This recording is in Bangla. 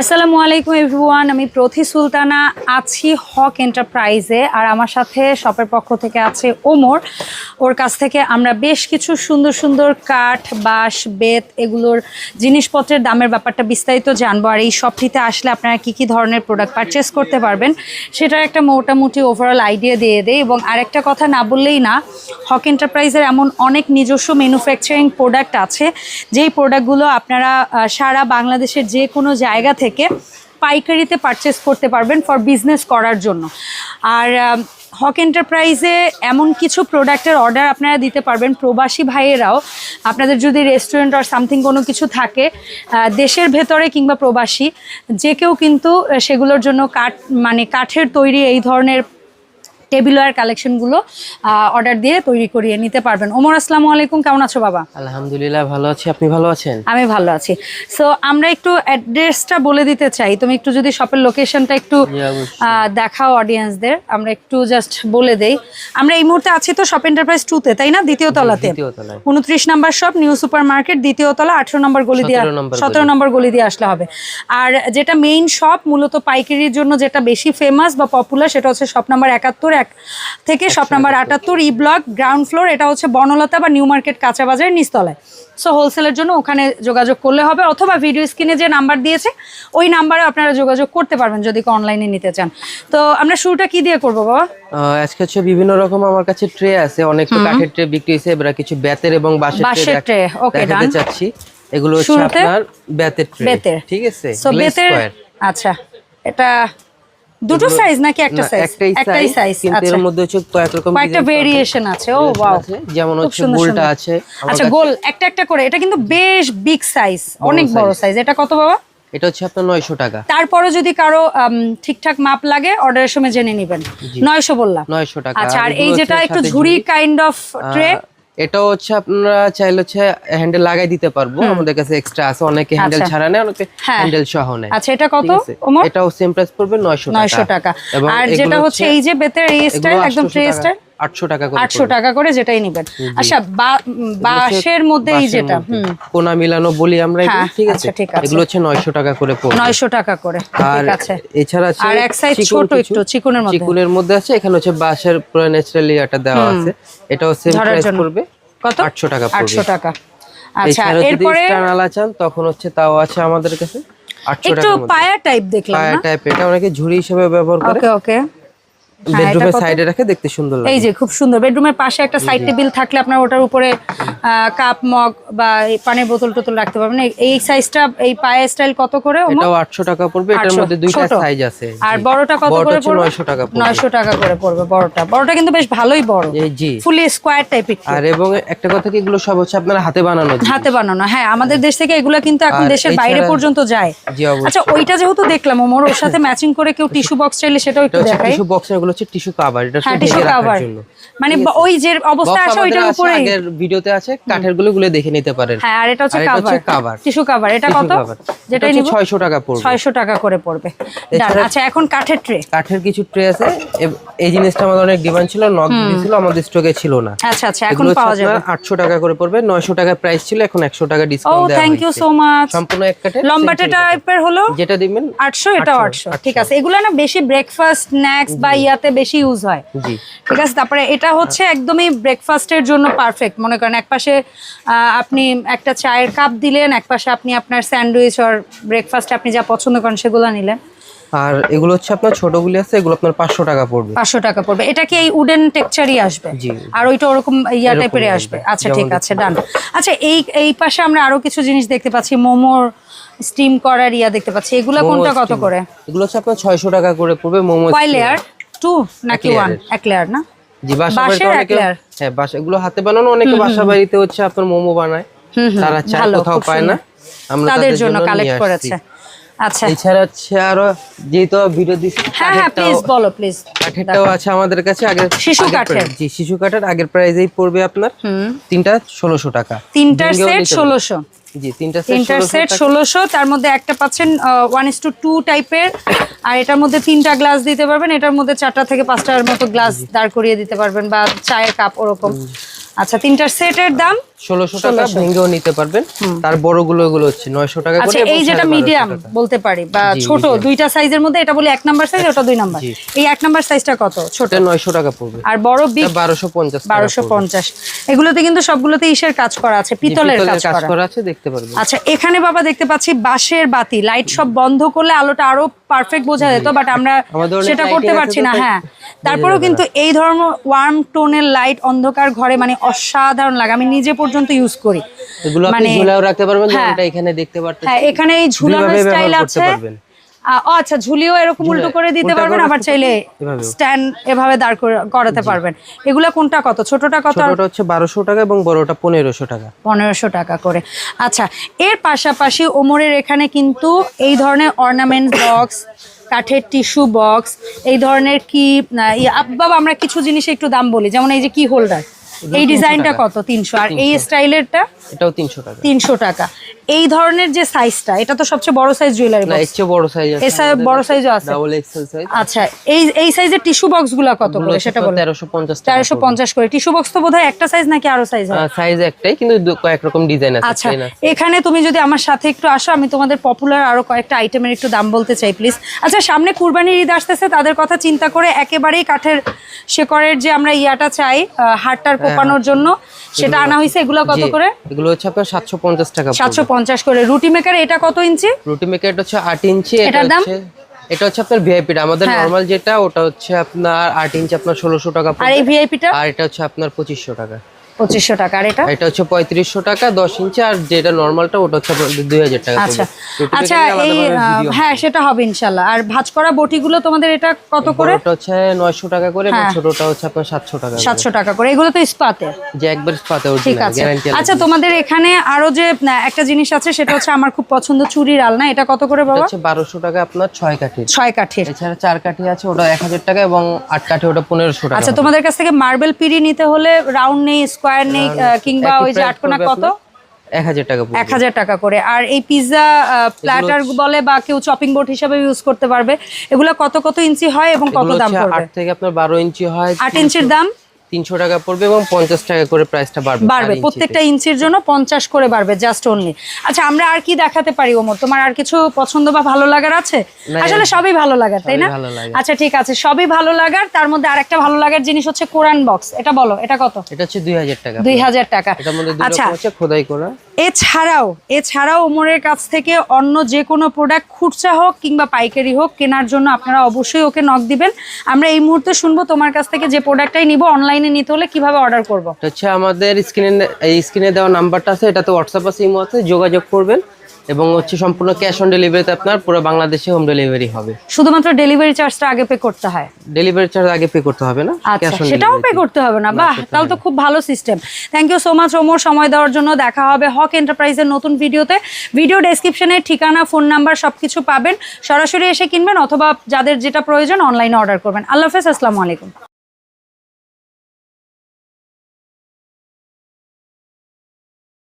আসসালামু আলাইকুম, এভরিওয়ান। আমি প্রথি সুলতানা আছি হক এন্টারপ্রাইজে, আর আমার সাথে শপের পক্ষ থেকে আছে ওমর। ওর কাছ থেকে আমরা বেশ কিছু সুন্দর সুন্দর কাঠ, বাঁশ, বেত এগুলোর জিনিসপত্রের দামের ব্যাপারটা বিস্তারিত জানব। আর এই শপটিতে আসলে আপনারা কি কি ধরনের প্রোডাক্ট পারচেস করতে পারবেন, সেটার একটা মোটামুটি ওভারঅল আইডিয়া দিয়ে দেয় এবং আরেকটা কথা না বললেই না, হক এন্টারপ্রাইজের এমন অনেক নিজস্ব ম্যানুফ্যাকচারিং প্রোডাক্ট আছে, যেই প্রোডাক্টগুলো আপনারা সারা বাংলাদেশের যে কোনো জায়গা থেকে পাইকারিতে পারচেস করতে পারবেন ফর বিজনেস করার জন্য। আর হক এন্টারপ্রাইজে এমন কিছু প্রোডাক্টের অর্ডার আপনারা দিতে পারবেন। প্রবাসী ভাইয়েরাও, আপনাদের যদি রেস্টুরেন্ট আর সামথিং কোনো কিছু থাকে দেশের ভেতরে কিংবা প্রবাসী, যে কেউ কিন্তু সেগুলোর জন্য কাঠ মানে কাঠের তৈরি এই ধরনের টেবিলওয়্যার কালেকশনগুলো অর্ডার দিয়ে তৈরি করিয়ে নিতে পারবেন। ওমর আসসালামু আলাইকুম কেমন আছো বাবা? আলহামদুলিল্লাহ ভালো আছি। আপনি ভালো আছেন? আমি ভালো আছি। সো আমরা একটু অ্যাড্রেসটা বলে দিতে চাই। তুমি একটু যদি শপের লোকেশনটা একটু দেখাও অডিয়েন্সদের আমরা একটু জাস্ট বলে দেই। আমরা এই মুহূর্তে আছি তো শপ এন্টারপ্রাইজ টুতে তাই না? দ্বিতীয় তলাতে। উনত্রিশ number shop new super market দ্বিতীয় তলা আঠারো নম্বর গলি দিয়ে 17 সতেরো নম্বর গলি। দিয়ে আসলে হবে। আর যেটা মেইন শপ মূলত পাইকারির জন্য যেটা বেশি ফেমাস বা পপুলার সেটা হচ্ছে শপ নাম্বার একাত্তর এক থেকে শপ নাম্বার আটাত্তর ই ব্লক গ্রাউন্ড ফ্লোর এটা হচ্ছে বনলতা বা নিউ মার্কেট কাঁচা বাজার নিচতলায়। সো হোলসেলের জন্য ওখানে যোগাযোগ করলে হবে অথবা ভিডিও স্ক্রিনে যে নাম্বার দিয়েছে ওই নাম্বারে আপনারা যোগাযোগ করতে পারবেন যদি অনলাইনে নিতে চান। তো আমরা শুরুটা কি দিয়ে করব বাবা? আজকে হচ্ছে বিভিন্ন রকম আমার কাছে ট্রে আছে অনেক তো কাঠের ট্রে বিক্রি হয়েছে এবার কিছু বেতের এবং বাঁশের ট্রে okay, দেখাতে চাচ্ছি। এগুলো হচ্ছে? আপনার বেতের ট্রে। ঠিক আছে? সো বেতের আচ্ছা এটা দুটো সাইজ নাকি একটা সাইজ একটাই সাইজ কিন্তু আচ্ছা। এর মধ্যে হচ্ছে কয়েক রকম কয়েকটা ভেরিয়েশন আছে ও ওয়াও যেমন হচ্ছে গোলটা আছে আচ্ছা গোল একটা একটা করে এটা কিন্তু বেশ বিগ সাইজ অনেক বড় সাইজ এটা কত বাবা? এটা হচ্ছে আপনার নয়শো টাকা। তারপরে যদি কারও ঠিকঠাক মাপ লাগে অর্ডারের সময় জেনে নেবেন। নয়শো বললাম। নয়শো টাকা। আচ্ছা আর এই যেটা একটু ঝুড়ি কাইন্ড অফ ট্রে এটা হচ্ছে আপনারা চাইলে হচ্ছে হ্যান্ডেল লাগাই দিতে পারব। আমাদের কাছে এক্সট্রা আছে অনেকে হ্যান্ডেল আচ্ছা। ছাড়া নেয় অনেকে হ্যাঁ। হ্যান্ডেল সহ নেয়। আচ্ছা এটা কত আছে? ওমর? এটাও সেম প্রাইস পড়বে 900 টাকা। নয়শো টাকা। আর যেটা হচ্ছে এই যে বেতের এই স্টাইল একদম ট্রে স্টাইল 800 টাকা করে আটশো টাকা করে যেটাই নেবেন। আচ্ছা বাঁশের মধ্যে এই যেটা হুম। কোনা মিলানো বলি আমরা হ্যাঁ, ঠিক আছে? আচ্ছা, ঠিক আছে। এগুলো হচ্ছে 900 টাকা করে পড়বে। টাকা করে আর ঠিক আছে। এছাড়া আছে আর এক size ছোট একটু, চিকনের মধ্যে। চিকনের মধ্যে আছে এখানে হচ্ছে বাঁশের পুরো ন্যাচারালি দেওয়া আছে। এটাও সেম প্রাইস পড়বে। কত? 800 টাকা পড়বে। টাকা। আচ্ছা এরপরে চান তখন হচ্ছে তাও আছে আমাদের কাছে। 800 একটু পায়া টাইপ দেখলাম পায়া টাইপ এটা অনেকে ঝুড়ি হিসেবে ব্যবহার করে। ওকে ওকে। বেডরুমের? সাইডে রাখে দেখতে সুন্দর লাগে। এই যে খুব সুন্দর। বেডরুমের পাশে একটা সাইড টেবিল থাকলে আপনার ওটার উপরে কাপ মগ বা পানির বোতল টোতল রাখতে পারবেন। এই- সাইজটা এই পায়া স্টাইল কত করে ওমর? এটাও 800 টাকা পড়বে এটার মধ্যে দুইটা সাইজ আছে। আর বড়টা কত করে পড়বে? 900 টাকা পড়বে। নয়শো টাকা করে পড়বে বড়টা। বড়টা কিন্তু বেশ ভালোই বড়। জি। ফুলি স্কোয়ার টাইপের আর এবং একটা কথা কি এগুলো সব হচ্ছে আপনার হাতে বানানো হাতে বানানো হ্যাঁ। আমাদের দেশ থেকে এগুলো কিন্তু এখন দেশের বাইরে পর্যন্ত যায়। জি অবশ্যই। আচ্ছা ওইটা যেহেতু দেখলাম ওমর ওর সাথে ম্যাচিং করে কেউ টিস্যু বক্স চাইলে সেটাও একটু দেখাই। টিস্যু বক্স এগুলো হচ্ছে টিস্যু কভার এটা হ্যাঁ টিস্যু কভার মানে ওই যে অবস্থা আছে ওইটার উপরে আগের ভিডিওতে আছে কাঠেরগুলো গুলো দেখে নিতে পারেন। হ্যাঁ আর এটা হচ্ছে আর এটা হচ্ছে কভার টিস্যু কভার এটা কত? এটা নিব? 600 টাকা পড়বে। ছয়শো টাকা করে পড়বে। আচ্ছা এখন কাঠের ট্রে কাঠের কিছু ট্রে আছে। এই জিনিসটা আমাদের অনেক ডিমান্ড ছিল নক দিয়েছিল আমাদের স্টকে ছিল না। আচ্ছা আচ্ছা এখন পাওয়া যাবে। আপনার 800 টাকা করে পড়বে 900 টাকা প্রাইস ছিল এখন 100 টাকা ও ডিসকাউন্ট দেওয়া থ্যাংক ইউ সো মাচ সম্পূর্ণ এক কাঠের লম্বাটে টাইপের হলো? যেটা দিবেন আটশো এটাও আটশো ঠিক আছে এগুলো না বেশি ব্রেকফাস্ট স্ন্যাক্স বা ইয়াতে বেশি ইউজ হয়। জি। ঠিক আছে তারপরে এটা হচ্ছে একদমই ব্রেকফাস্টের জন্য পারফেক্ট মনে করেন একপাশে আপনি একটা চায়ের কাপ দিলেন একপাশে আপনি আপনার স্যান্ডউইচ আর ব্রেকফাস্ট আপনি যা পছন্দ করেন সেগুলো নিলেন। আর এগুলো হচ্ছে আপনার ছোটগুলি আছে এগুলো আপনার 500 টাকা পড়বে। পাঁচশো টাকা পড়বে। এটা কি এই উডেন টেক্সচারই আসবে? জি। আর ওইটা ওরকম ইয়া টাইপের আসবে। আচ্ছা ঠিক আছে ডান আচ্ছা এই এই পাশে আমরা আরও কিছু জিনিস দেখতে পাচ্ছি। মোমোর স্টিম করার ইয়া দেখতে পাচ্ছি। এগুলো কোনটা কত করে? এগুলো হচ্ছে আপনার 600 টাকা করে পড়বে মোমো কয় লেয়ার টু নাকি ওয়ান এক লেয়ার না? জি বাসা বাড়িতে অনেকে হ্যাঁ বাসা এগুলো হাতে বানানো অনেকে বাসা বাড়িতে হচ্ছে আপনার মোমো বানায়। তারা চায় কোথাও পায় না। তাদের জন্য কালেক্ট করেছে। আচ্ছা। এছাড়া হচ্ছে আরও যেহেতু ভিডিও দিচ্ছি হ্যাঁ হ্যাঁ প্লিজ বলো প্লিজ কাঠেরটাও আছে আমাদের কাছে আগের শিশু কাঠের? জি শিশু কাঠের আগের প্রাইজেই পড়বে আপনার হুম। তিনটা ষোলোশো টাকা। তিনটার সেট ষোলোশো। জি তিনটা সেট তিনটার সেট ষোলোশো তার মধ্যে একটা পাচ্ছেন ওয়ান ইস টু টু টাইপের আর এটার মধ্যে তিনটা গ্লাস দিতে পারবেন এটার মধ্যে চারটা থেকে পাঁচটার মতো গ্লাস দাঁড় করিয়ে দিতে পারবেন বা চায়ের কাপ ওরকম। আচ্ছা তিনটার সেটের দাম? ষোলোশো টাকা ভেঙেও নিতে পারবেন। তার বড়গুলো এগুলো হচ্ছে নয়শো টাকা করে আচ্ছা এই যেটা মিডিয়াম বলতে পারি বা ছোট দুইটা সাইজের মধ্যে এটা বলি এক নাম্বার সাইজ ওটা দুই নাম্বার। এই এক নাম্বার সাইজটা কত? ছোট। নয়শো টাকা পড়বে। আর বড় বিগ বারোশো পঞ্চাশ বারোশো পঞ্চাশ। এগুলোতে কিন্তু সবগুলোতে ইসের কাজ করা আছে পিতলের কাজ করা। আছে দেখতে পারবেন। আচ্ছা এখানে বাবা দেখতে পাচ্ছি বাঁশের বাতি। লাইট সব বন্ধ করলে আলোটা আরও পারফেক্ট বোঝা যেত বাট আমরা সেটা করতে পারছি না হ্যাঁ। তারপরেও কিন্তু এই ধরনের ওয়ার্ম টোনের লাইট অন্ধকার ঘরে মানে অসাধারণ লাগে। আমি নিজে পর্যন্ত ইউজ করি। এগুলো আপনি মানে- ঝুলাও রাখতে পারবেন হ্যাঁ। যেমনটা এখানে দেখতে পারতেছেন হ্যাঁ এখানে এই ঝুলানো দুইভাবে ব্যবহার স্টাইল আছে। আচ্ছা ঝুলিও এরকম উল্টো করে দিতে পারবেন আবার চাইলে স্ট্যান্ড এভাবে। দাঁড় করে- করাতে পারবেন। এগুলা কোনটা কত? ছোটটা কত? ছোটটা হচ্ছে বারোশো টাকা এবং বড়টা পনেরোশো টাকা। পনেরোশো টাকা করে। আচ্ছা এর পাশাপাশি ওমরের এখানে কিন্তু এই ধরনের অর্নামেন্ট বক্স কাঠের টিস্যু বক্স এই ধরনের কি বাবা আমরা কিছু জিনিস একটু দাম বলি। যেমন এই যে কি হোল্ডার এই ডিজাইনটা কত? তিনশো। আর এই স্টাইলেরটা? এটাও তিনশো টাকা। তিনশো টাকা। এই ধরনের যে সাইজটা এটা তো সবচেয়ে বড় সাইজ জুয়েলারি না এর বড় সাইজ আছে বড় সাইজও আছে। ডাবল এক্সেল সাইজ আচ্ছা এই এই সাইজের টিস্যু বক্সগুলা কত করে সেটা বলো তেরোশো পঞ্চাশ টাকা তেরোশো পঞ্চাশ করে। টিস্যু বক্স তো বোধহয় একটা সাইজ নাকি আরও সাইজ হয় সাইজ একটাই কিন্তু কয়েক রকম ডিজাইন আছে আচ্ছা এখানে তুমি যদি আমার সাথে একটু আসো আমি তোমাদের পপুলার আরও কয়েকটা আইটেমের একটু দাম বলতে চাই প্লিজ আচ্ছা সামনে কুরবানির ঈদ আসতেছে তাদের কথা চিন্তা করে একেবারেই কাঠের শেকড়ের যে আমরা ইয়াটা চাই আহ, কোপানোর জন্য সেটা আনা হয়েছে এগুলো কত হ্যাঁ, করে? এগুলো হচ্ছে আপনার সাতশো পঞ্চাশ টাকা সাতশো পঞ্চাশ করে। রুটি মেকার এটা কত ইঞ্চি? রুটি মেকার এটা হচ্ছে আট ইঞ্চি এটা দাম? হচ্ছে এটা হচ্ছে আপনার ভিআইপিটা আমাদের নরমাল নর্মাল যেটা ওটা হচ্ছে আপনার আট ইঞ্চি আপনার ষোলোশো টাকা আর এই। ভিআইপিটা আর এটা হচ্ছে আপনার পঁচিশশো টাকা। পঁচিশশো টাকা। আর এটা? এটা হচ্ছে পঁয়ত্রিশশো টাকা দশ ইঞ্চি আর যেটা নর্মালটা ওটা হচ্ছে দুই হাজার টাকা আচ্ছা। আচ্ছা এই হ্যাঁ সেটা হবে ইনশাল্লাহ। আর ভাজ করা বটিগুলো তোমাদের এটা কত করে? বড়টা হচ্ছে নয়শো টাকা করে হ্যাঁ। ছোটটা হচ্ছে আপনার সাতশো টাকা সাতশো টাকা করে। এগুলো তো ইস্পাতের। যে একবার পাতে ঠিক আছে। আচ্ছা তোমাদের এখানে আরও যে একটা জিনিস আছে সেটা হচ্ছে আমার খুব পছন্দ চুরির আলনা। এটা কত করে বাবা? হচ্ছে বারোশো টাকা আপনার ছয় কাঠি ছয় কাঠি এছাড়া চার কাঠি আছে ওটা এক হাজার টাকা এবং আট কাঠি ওটা পনেরোশো টাকা আচ্ছা তোমাদের কাছ থেকে মার্বেল পিড়ি নিতে হলে রাউন্ড নেই স্কোয়ার নেই কিংবা ওই যে আটকোনা কত? এক হাজার টাকা এক হাজার টাকা করে। আর এই পিৎজা প্ল্যাটার বলে বা কেউ চপিং বোর্ড হিসাবে ইউজ করতে পারবে। এগুলো কত কত ইঞ্চি হয় এবং কত দাম পড়বে? আট থেকে আপনার বারো ইঞ্চি হয় আট ইঞ্চির দাম? তিনশো টাকা পড়বে এবং পঞ্চাশ টাকা করে প্রাইসটা বাড়বে বাড়বে প্রত্যেকটা ইঞ্চির জন্য পঞ্চাশ করে বাড়বে জাস্ট অনলি আচ্ছা আমরা আর কি দেখাতে পারি ওমর? তোমার আর কিছু পছন্দ বা ভালো লাগার আছে? আসলে সবই ভালো লাগার তাই না? আচ্ছা ঠিক আছে সবই ভালো লাগার তার মধ্যে আরেকটা ভালো লাগার জিনিস হচ্ছে কোরআন বক্স এটা বলো এটা কত? এটা হচ্ছে দুই হাজার টাকা। দুই হাজার টাকা। আচ্ছা। খোদাই করা। এছাড়াও এছাড়াও ওমরের কাছ থেকে অন্য যে কোনো প্রোডাক্ট খুচরা হোক কিংবা পাইকারি হোক কেনার জন্য আপনারা অবশ্যই ওকে নক দিবেন। আমরা এই মুহূর্তে শুনব তোমার কাছ থেকে যে প্রোডাক্টটাই নিব অনলাইনে নিতে হলে কীভাবে অর্ডার করব? হচ্ছে আমাদের স্ক্রিনে, এই স্ক্রিনে দেওয়া নাম্বারটা আছে এটা তো হোয়াটসঅ্যাপ আছে, ইমো আছে, যোগাযোগ করবেন। এবং হচ্ছে সম্পূর্ণ ক্যাশ অন ডেলিভারিতে আপনার পুরো বাংলাদেশে হোম ডেলিভারি হবে। শুধুমাত্র ডেলিভারি চার্জটা আগে পে করতে হয়? ডেলিভারি চার্জ আগে পে করতে হবে না আচ্ছা সেটাও পে করতে হবে না? বাহ তাহলে তো খুব ভালো system thank you so much Omar সময় দেওয়ার জন্য দেখা হবে হক এন্টারপ্রাইজের নতুন ভিডিওতে ভিডিও ডেসক্রিপশনে ঠিকানা ফোন নাম্বার সবকিছু পাবেন। সরাসরি এসে কিনবেন অথবা যাদের যেটা প্রয়োজন অনলাইনে অর্ডার করবেন। আল্লাহ হাফেজ আসসালামু আলাইকুম।